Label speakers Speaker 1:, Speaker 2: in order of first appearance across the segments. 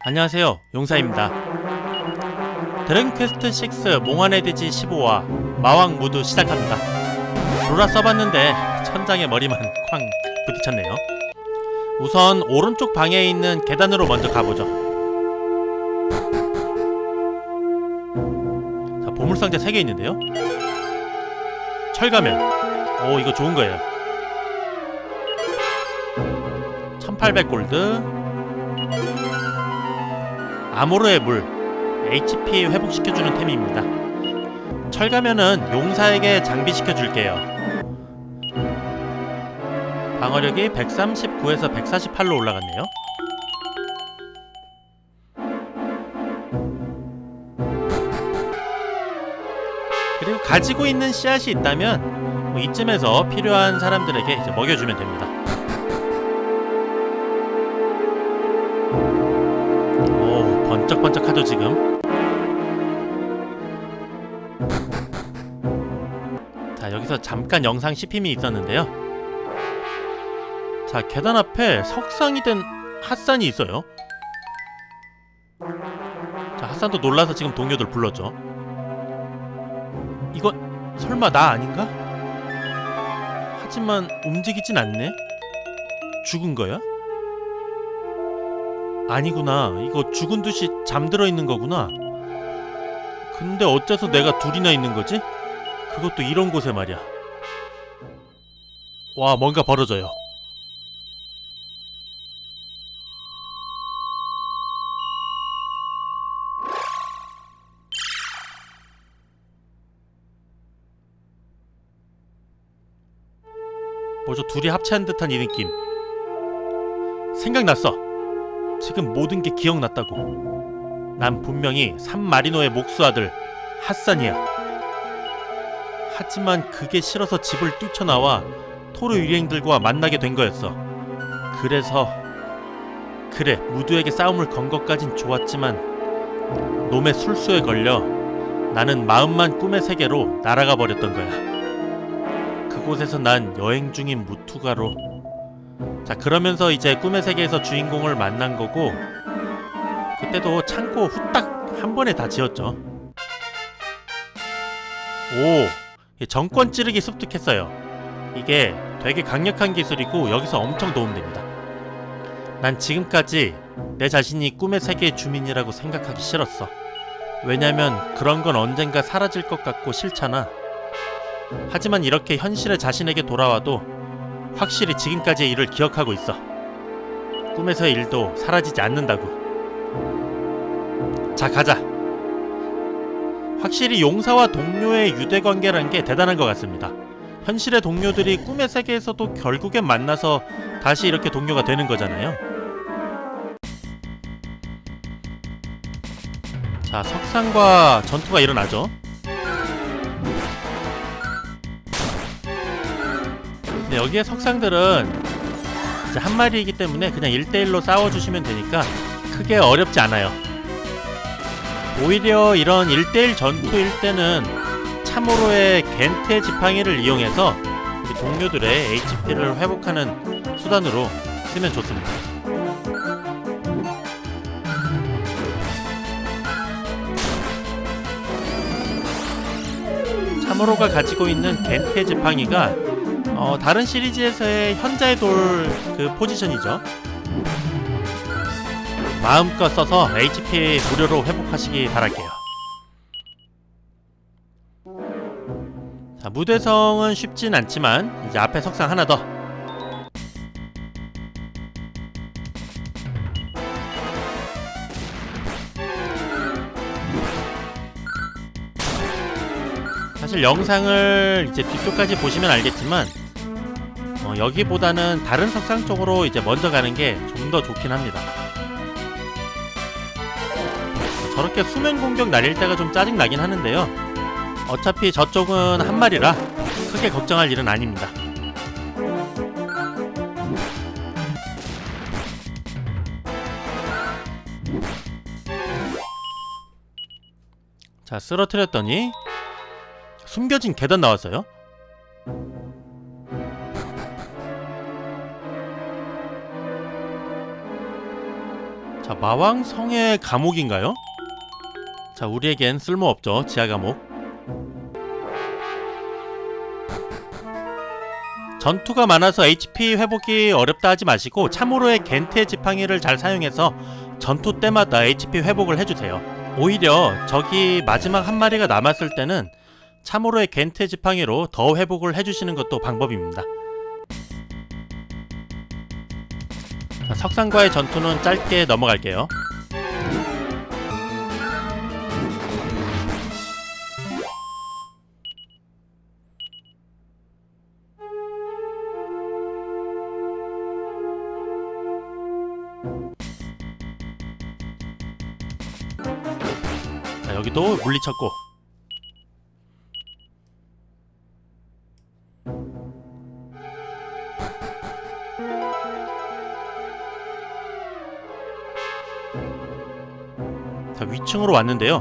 Speaker 1: 안녕하세요. 용사입니다. 드래곤 퀘스트 6 몽환의 대지 15화 마왕 모두 시작합니다. 로라 써봤는데 천장에 머리만 쾅 부딪혔네요. 우선 오른쪽 방에 있는 계단으로 먼저 가보죠. 자 보물상자 3개 있는데요. 철가면. 오 이거 좋은 거예요. 1800골드 아모르의 물 HP 회복시켜주는 템입니다. 철가면은 용사에게 장비시켜 줄게요. 방어력이 139에서 148로 올라갔네요. 그리고 가지고 있는 씨앗이 있다면 뭐 이쯤에서 필요한 사람들에게 이제 먹여주면 됩니다 번쩍번쩍하죠 지금? 자 여기서 잠깐 영상 씹힘이 있었는데요. 자 계단 앞에 석상이 된 핫산이 있어요. 자 핫산도 놀라서 지금 동료들 불렀죠. 이건 설마 나 아닌가? 하지만 움직이진 않네? 죽은 거야? 아니구나. 이거 죽은 듯이 잠들어 있는 거구나. 근데 어째서 내가 둘이나 있는 거지? 그것도 이런 곳에 말이야. 와, 뭔가 벌어져요. 뭐죠? 둘이 합체한 듯한 이 느낌. 생각났어. 지금 모든 게 기억났다고. 난 분명히 산마리노의 목수 아들 핫산이야. 하지만 그게 싫어서 집을 뛰쳐나와 토르 유리행들과 만나게 된 거였어. 그래서 그래 무두에게 싸움을 건 것까진 좋았지만 놈의 술수에 걸려 나는 마음만 꿈의 세계로 날아가 버렸던 거야. 그곳에서 난 여행 중인 무투가로 자 그러면서 이제 꿈의 세계에서 주인공을 만난 거고 그때도 창고 후딱 한 번에 다 지었죠. 오 정권 찌르기 습득했어요. 이게 되게 강력한 기술이고 여기서 엄청 도움됩니다. 난 지금까지 내 자신이 꿈의 세계의 주민이라고 생각하기 싫었어. 왜냐면 그런 건 언젠가 사라질 것 같고 싫잖아. 하지만 이렇게 현실의 자신에게 돌아와도 확실히 지금까지의 일을 기억하고 있어. 꿈에서의 일도 사라지지 않는다고. 자, 가자. 확실히 용사와 동료의 유대 관계란 게 대단한 것 같습니다. 현실의 동료들이 꿈의 세계에서도 결국엔 만나서 다시 이렇게 동료가 되는 거잖아요. 자, 석상과 전투가 일어나죠. 네, 여기에 석상들은 한 마리이기 때문에 그냥 1대1로 싸워주시면 되니까 크게 어렵지 않아요. 오히려 이런 1대1 전투일 때는 참으로의 겐테 지팡이를 이용해서 동료들의 HP를 회복하는 수단으로 쓰면 좋습니다. 참으로가 가지고 있는 겐테 지팡이가 어, 다른 시리즈에서의 현자의 돌 그 포지션이죠. 마음껏 써서 HP 무료로 회복하시기 바랄게요. 자, 무대성은 쉽진 않지만 이제 앞에 석상 하나 더. 사실 영상을 이제 뒤쪽까지 보시면 알겠지만 어, 여기보다는 다른 석상 쪽으로 이제 먼저 가는 게 좀 더 좋긴 합니다. 저렇게 수면 공격 날릴 때가 좀 짜증 나긴 하는데요. 어차피 저쪽은 한 마리라 크게 걱정할 일은 아닙니다. 자, 쓰러뜨렸더니 숨겨진 계단 나왔어요. 자, 마왕성의 감옥인가요? 자, 우리에겐 쓸모없죠. 지하 감옥. 전투가 많아서 HP 회복이 어렵다 하지 마시고 참으로의 겐테 지팡이를 잘 사용해서 전투 때마다 HP 회복을 해주세요. 오히려 적이 마지막 한 마리가 남았을 때는 참으로의 겐테 지팡이로 더 회복을 해주시는 것도 방법입니다. 자, 석상과의 전투는 짧게 넘어갈게요. 자, 여기도 물리쳤고. 층으로 왔는데요.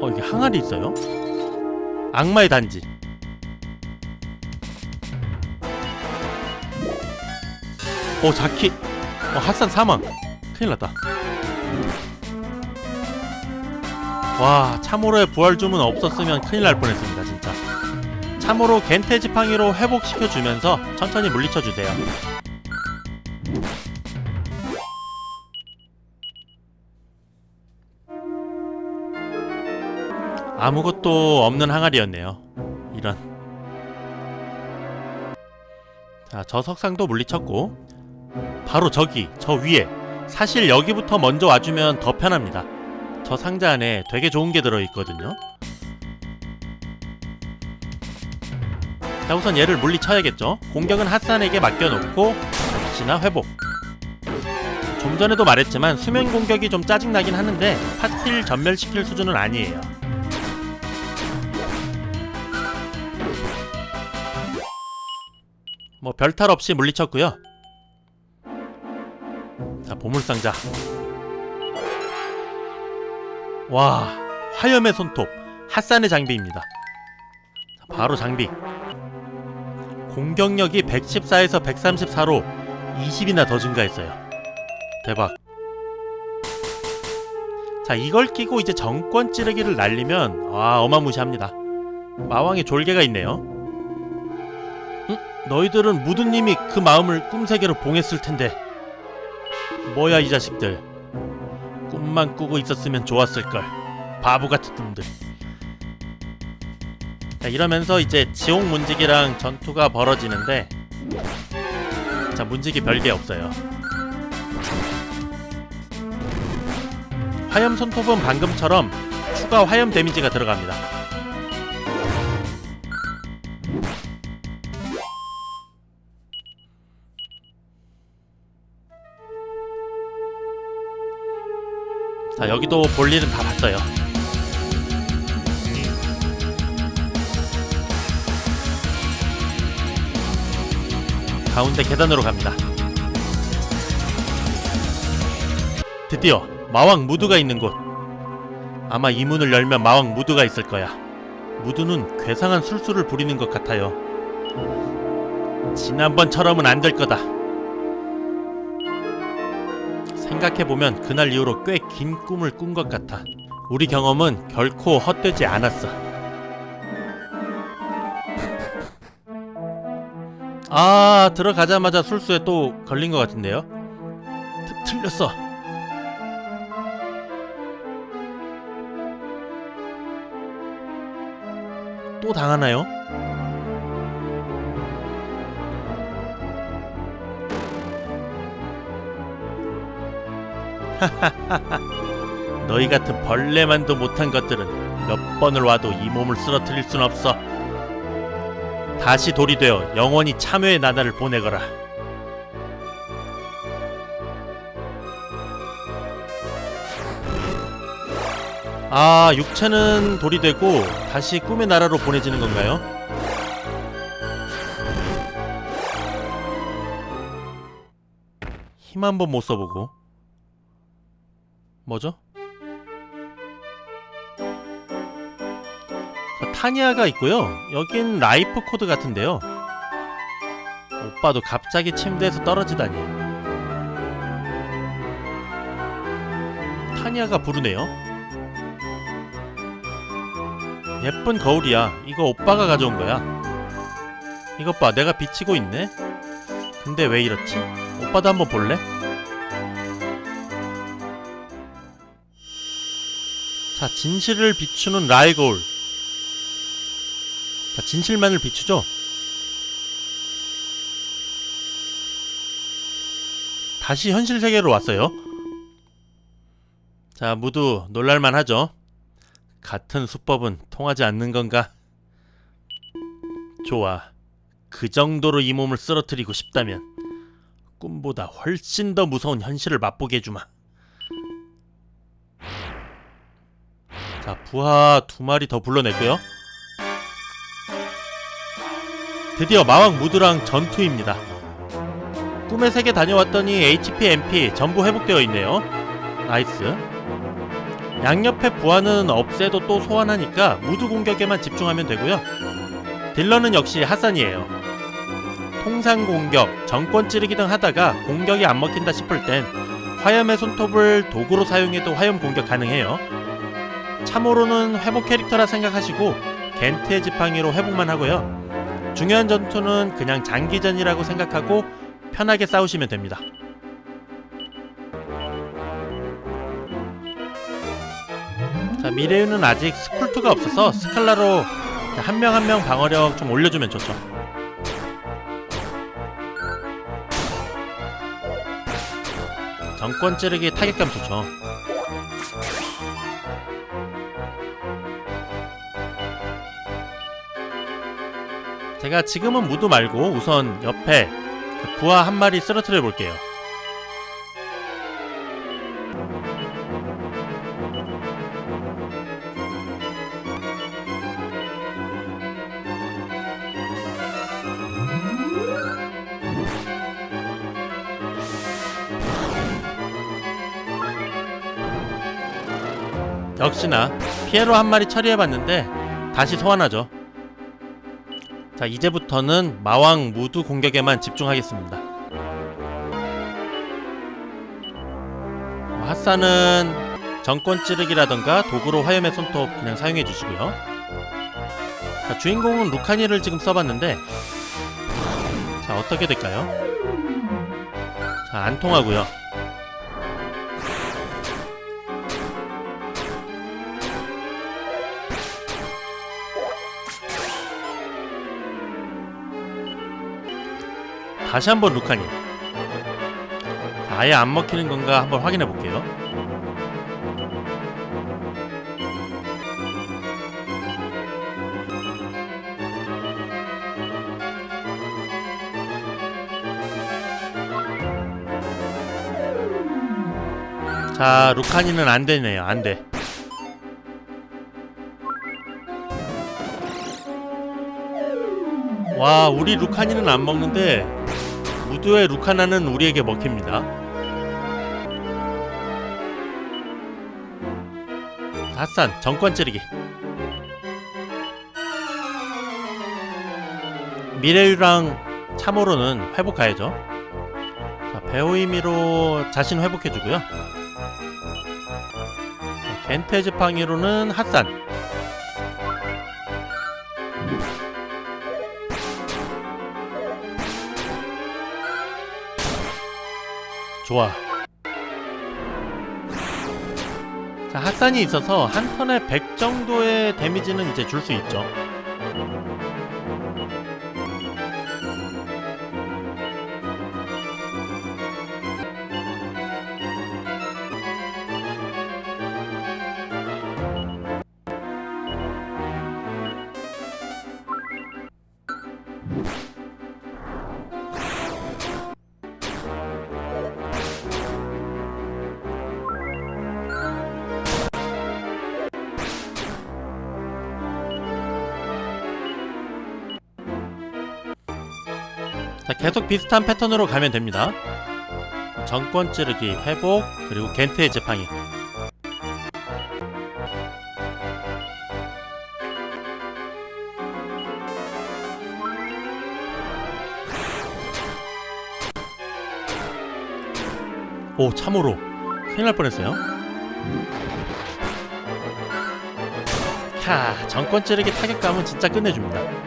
Speaker 1: 어, 이게 항아리 있어요? 악마의 단지. 오, 자키. 어, 핫산 사망. 큰일 났다. 와, 참으로의 부활 주문 없었으면 큰일 날 뻔했습니다, 진짜. 참으로 겐테 지팡이로 회복시켜 주면서 천천히 물리쳐 주세요. 아무것도 없는 항아리였네요. 이런. 자, 저 석상도 물리쳤고 바로 저기, 저 위에 사실 여기부터 먼저 와주면 더 편합니다. 저 상자 안에 되게 좋은 게 들어있거든요. 자, 우선 얘를 물리쳐야겠죠. 공격은 핫산에게 맡겨놓고 역시나 회복. 좀 전에도 말했지만 수면 공격이 좀 짜증나긴 하는데 파스틸 전멸시킬 수준은 아니에요. 뭐 별탈 없이 물리쳤고요. 자 보물상자. 와 화염의 손톱 핫산의 장비입니다. 자, 바로 장비. 공격력이 114에서 134로 20이나 더 증가했어요. 대박. 자 이걸 끼고 이제 정권 찌르기를 날리면 와 어마무시합니다. 마왕의 졸개가 있네요. 너희들은 무드님이 그 마음을 꿈세계로 봉했을 텐데. 뭐야 이 자식들? 꿈만 꾸고 있었으면 좋았을걸. 바보 같은 놈들. 자 이러면서 이제 지옥 문지기랑 전투가 벌어지는데 자 문지기 별게 없어요. 화염 손톱은 방금처럼 추가 화염 데미지가 들어갑니다 자 여기도 볼 일은 다 봤어요. 가운데 계단으로 갑니다. 드디어 마왕 무드가 있는 곳. 아마 이 문을 열면 마왕 무드가 있을 거야. 무드는 괴상한 술수를 부리는 것 같아요. 지난번처럼은 안 될 거다 생각해보면 그날 이후로 꽤 긴 꿈을 꾼 것 같아. 우리 경험은 결코 헛되지 않았어. 아, 들어가자마자 술수에 또 걸린 것 같은데요? 트, 틀렸어. 또 당하나요? 너희 같은 벌레만도 못한 것들은 몇 번을 와도 이 몸을 쓰러뜨릴 순 없어. 다시 돌이 되어 영원히 참여의 나날을 보내거라. 아, 육체는 돌이 되고 다시 꿈의 나라로 보내지는 건가요? 힘 한번 못 써보고. 뭐죠? 자, 타니아가 있고요. 여긴 라이프 코드 같은데요. 오빠도 갑자기 침대에서 떨어지다니. 타니아가 부르네요. 예쁜 거울이야. 이거 오빠가 가져온 거야. 이것 봐, 내가 비치고 있네. 근데 왜 이렇지? 오빠도 한번 볼래? 자, 진실을 비추는 라이 거울. 자, 진실만을 비추죠. 다시 현실 세계로 왔어요. 자, 모두 놀랄만 하죠. 같은 수법은 통하지 않는 건가? 좋아. 그 정도로 이 몸을 쓰러뜨리고 싶다면 꿈보다 훨씬 더 무서운 현실을 맛보게 해주마. 자, 부하 두 마리 더 불러냈고요. 드디어 마왕 무드랑 전투입니다. 꿈의 세계 다녀왔더니 HP, MP 전부 회복되어 있네요. 나이스. 양옆의 부하는 없애도 또 소환하니까 무드 공격에만 집중하면 되고요. 딜러는 역시 하산이에요. 통상 공격, 정권 찌르기 등 하다가 공격이 안 먹힌다 싶을 땐 화염의 손톱을 도구로 사용해도 화염 공격 가능해요. 참으로는 회복 캐릭터라 생각하시고 겐트의 지팡이로 회복만 하고요. 중요한 전투는 그냥 장기전이라고 생각하고 편하게 싸우시면 됩니다. 자 미래유는 아직 스쿨트가 없어서 스칼라로 한 명 한 명 방어력 좀 올려주면 좋죠. 정권 찌르기 타격감 좋죠. 제가 지금은 무드 말고 우선 옆에 그 부하 한 마리 쓰러뜨려 볼게요. 역시나 피에로 한 마리 처리해봤는데 다시 소환하죠. 자 이제부터는 마왕 무드 공격에만 집중하겠습니다. 뭐 핫사는 정권 찌르기라던가 도구로 화염의 손톱 그냥 사용해 주시고요. 자 주인공은 루카니를 지금 써봤는데 자 어떻게 될까요? 자 안 통하고요. 다시 한번 루카니 아예 안 먹히는 건가 한번 확인해 볼게요. 자 루카니는 안 되네요. 안돼. 와 우리 루카니는 안 먹는데 무드의 루카나는 우리에게 먹힙니다. 핫산 정권 찌르기 미래유랑 참호로는 회복 가야죠. 자, 배우이미로 자신 회복해주고요. 겐테즈 팡이로는 핫산 좋아. 자, 핫산이 있어서 한 턴에 100 정도의 데미지는 이제 줄 수 있죠. 자, 계속 비슷한 패턴으로 가면 됩니다. 정권 찌르기, 회복, 그리고 겐트의 지팡이. 오, 참으로. 큰일 날 뻔했어요. 캬, 정권 찌르기 타격감은 진짜 끝내줍니다.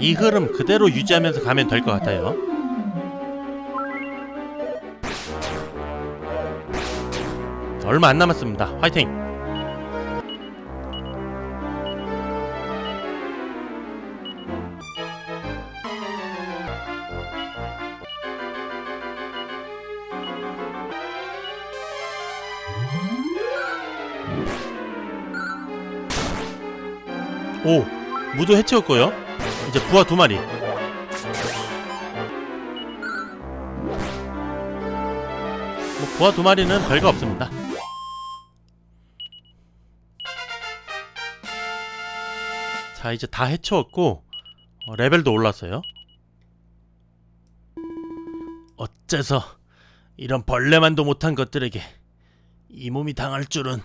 Speaker 1: 이 흐름 그대로 유지하면서 가면 될 것 같아요. 자, 얼마 안 남았습니다. 화이팅! 오, 무도 해치웠고요. 이제 부하 두 마리. 뭐 부하 두 마리는 별거 없습니다. 자 이제 다 해치웠고 어, 레벨도 올랐어요. 어째서 이런 벌레만도 못한 것들에게 이 몸이 당할 줄은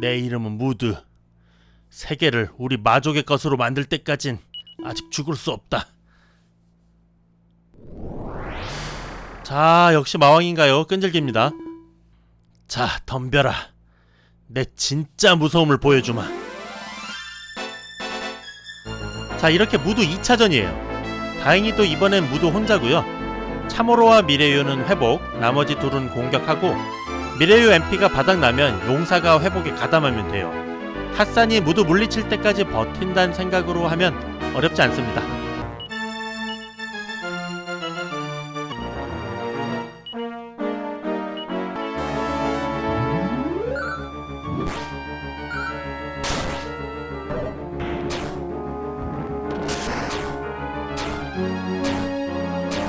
Speaker 1: 내 이름은 무드. 세계를 우리 마족의 것으로 만들 때까진 아직 죽을 수 없다. 자, 역시 마왕인가요? 끈질깁니다. 자, 덤벼라. 내 진짜 무서움을 보여주마. 자, 이렇게 무도 2차전이에요. 다행히도 이번엔 무도 혼자고요. 참호로와 미래유는 회복, 나머지 둘은 공격하고 미래유 MP가 바닥나면 용사가 회복에 가담하면 돼요. 핫산이 모두 물리칠 때까지 버틴다는 생각으로 하면 어렵지 않습니다.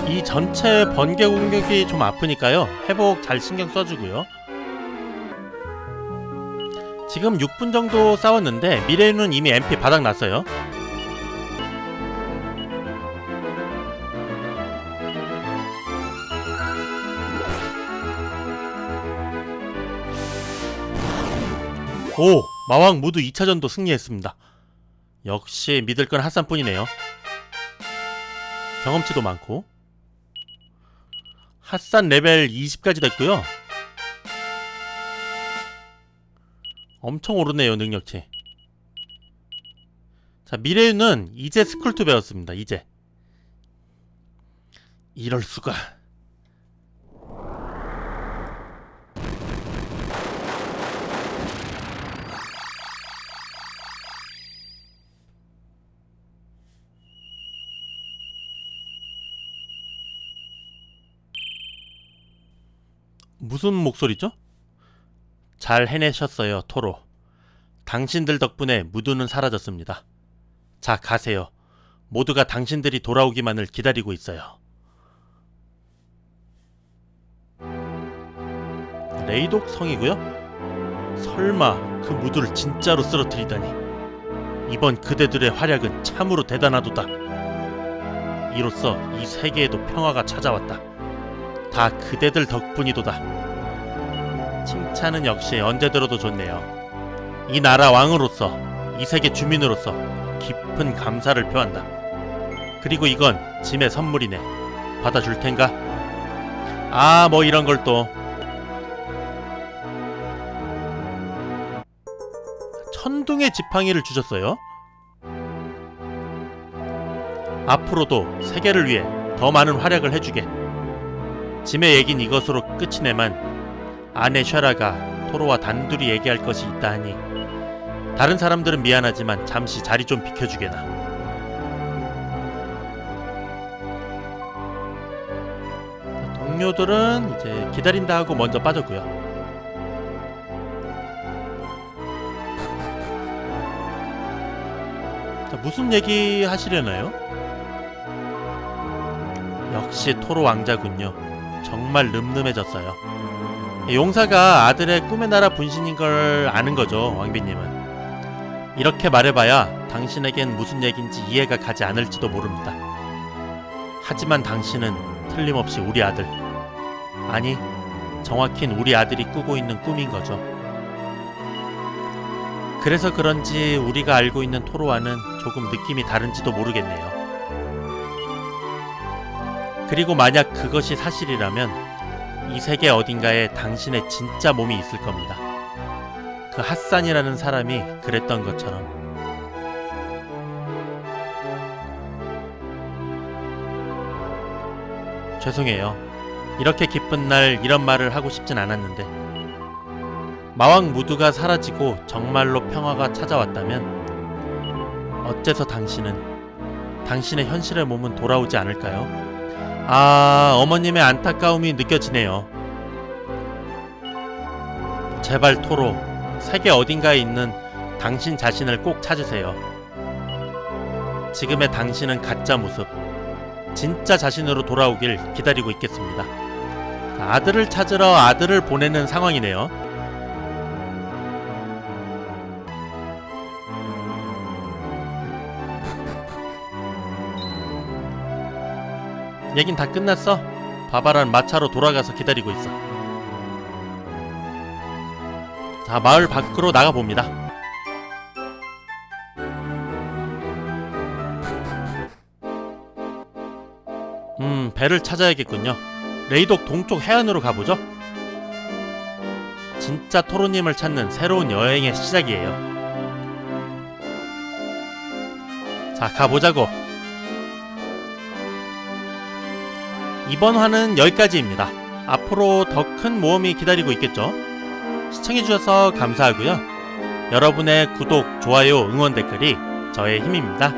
Speaker 1: 이 전체 번개 공격이 좀 아프니까요. 회복 잘 신경 써주고요. 지금 6분 정도 싸웠는데 미래는 이미 MP 바닥 났어요. 오! 마왕 모두 2차전도 승리했습니다. 역시 믿을 건 핫산뿐이네요. 경험치도 많고 핫산 레벨 20까지 됐고요. 엄청 오르네요 능력치. 자 미래유는 이제 스쿨트 배웠습니다 이제. 이럴 수가. 무슨 목소리죠? 잘 해내셨어요, 토로. 당신들 덕분에 무두는 사라졌습니다. 자, 가세요. 모두가 당신들이 돌아오기만을 기다리고 있어요. 레이독 성이고요. 설마 그 무두를 진짜로 쓰러뜨리다니. 이번 그대들의 활약은 참으로 대단하도다. 이로써 이 세계에도 평화가 찾아왔다. 다 그대들 덕분이도다. 칭찬은 역시 언제 들어도 좋네요. 이 나라 왕으로서, 이 세계 주민으로서 깊은 감사를 표한다. 그리고 이건 짐의 선물이네. 받아줄 텐가? 아, 뭐 이런 걸 또. 천둥의 지팡이를 주셨어요. 앞으로도 세계를 위해 더 많은 활약을 해주게. 짐의 얘긴 이것으로 끝이 내만 아내 샤라가 토로와 단둘이 얘기할 것이 있다 하니 다른 사람들은 미안하지만 잠시 자리 좀 비켜주게나. 동료들은 이제 기다린다 하고 먼저 빠졌고요. 자, 무슨 얘기 하시려나요? 역시 토로 왕자군요. 정말 늠름해졌어요. 용사가 아들의 꿈의 나라 분신인 걸 아는 거죠, 왕비님은. 이렇게 말해봐야 당신에겐 무슨 얘긴지 이해가 가지 않을지도 모릅니다. 하지만 당신은 틀림없이 우리 아들. 아니, 정확히는 우리 아들이 꾸고 있는 꿈인 거죠. 그래서 그런지 우리가 알고 있는 토로와는 조금 느낌이 다른지도 모르겠네요. 그리고 만약 그것이 사실이라면 이 세계 어딘가에 당신의 진짜 몸이 있을 겁니다. 그 핫산이라는 사람이 그랬던 것처럼. 죄송해요. 이렇게 기쁜 날 이런 말을 하고 싶진 않았는데. 마왕 무드가 사라지고 정말로 평화가 찾아왔다면 어째서 당신은 당신의 현실의 몸은 돌아오지 않을까요? 아, 어머님의 안타까움이 느껴지네요. 제발 토로 세계 어딘가에 있는 당신 자신을 꼭 찾으세요. 지금의 당신은 가짜 모습, 진짜 자신으로 돌아오길 기다리고 있겠습니다. 아들을 찾으러 아들을 보내는 상황이네요. 얘긴 다 끝났어. 바바란 마차로 돌아가서 기다리고 있어. 자, 마을 밖으로 나가 봅니다. 음, 배를 찾아야겠군요. 레이독 동쪽 해안으로 가보죠. 진짜 토로님을 찾는 새로운 여행의 시작이에요. 자, 가보자고. 이번 화는 여기까지입니다. 앞으로 더 큰 모험이 기다리고 있겠죠? 시청해주셔서 감사하고요. 여러분의 구독, 좋아요, 응원 댓글이 저의 힘입니다.